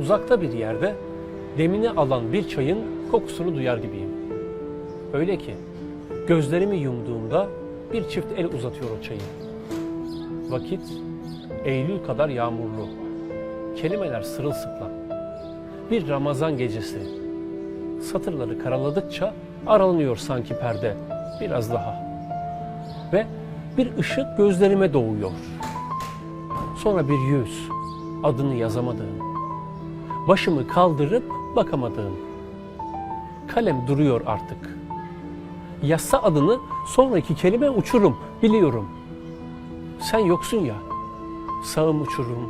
Uzakta bir yerde demini alan bir çayın kokusunu duyar gibiyim. Öyle ki gözlerimi yumduğumda bir çift el uzatıyor o çayı. Vakit Eylül kadar yağmurlu. Kelimeler sırılsıklam. Bir Ramazan gecesi. Satırları karaladıkça aralanıyor sanki perde biraz daha. Ve bir ışık gözlerime doğuyor. Sonra bir yüz, adını yazamadığım. Başımı kaldırıp bakamadığım. Kalem duruyor artık. Yazsa adını sonraki kelime uçurum, biliyorum. Sen yoksun ya, sağım uçurum,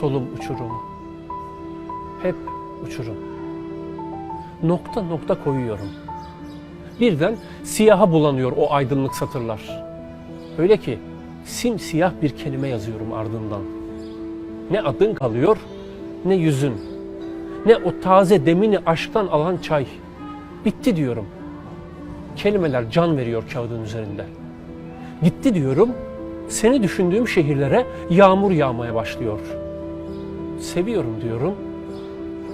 solum uçurum. Hep uçurum. Nokta nokta koyuyorum. Birden siyaha bulanıyor o aydınlık satırlar. Öyle ki simsiyah bir kelime yazıyorum ardından. Ne adın kalıyor, ne yüzün, ne o taze demini aşktan alan çay. Bitti diyorum. Kelimeler can veriyor kağıdın üzerinde. Gitti diyorum, seni düşündüğüm şehirlere yağmur yağmaya başlıyor. Seviyorum diyorum,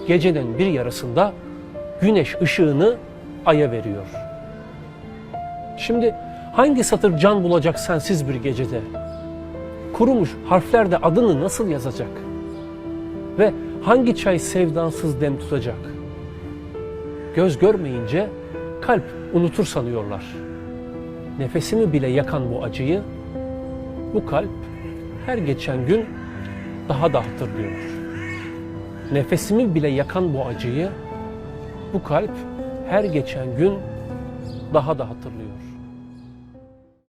gecenin bir yarısında güneş ışığını aya veriyor. Şimdi hangi satır can bulacak sensiz bir gecede? Kurumuş harflerde adını nasıl yazacak? Ve hangi çay sevdansız dem tutacak? Göz görmeyince kalp unutur sanıyorlar. Nefesimi bile yakan bu acıyı bu kalp her geçen gün daha da hatırlıyor. Nefesimi bile yakan bu acıyı bu kalp her geçen gün daha da hatırlıyor.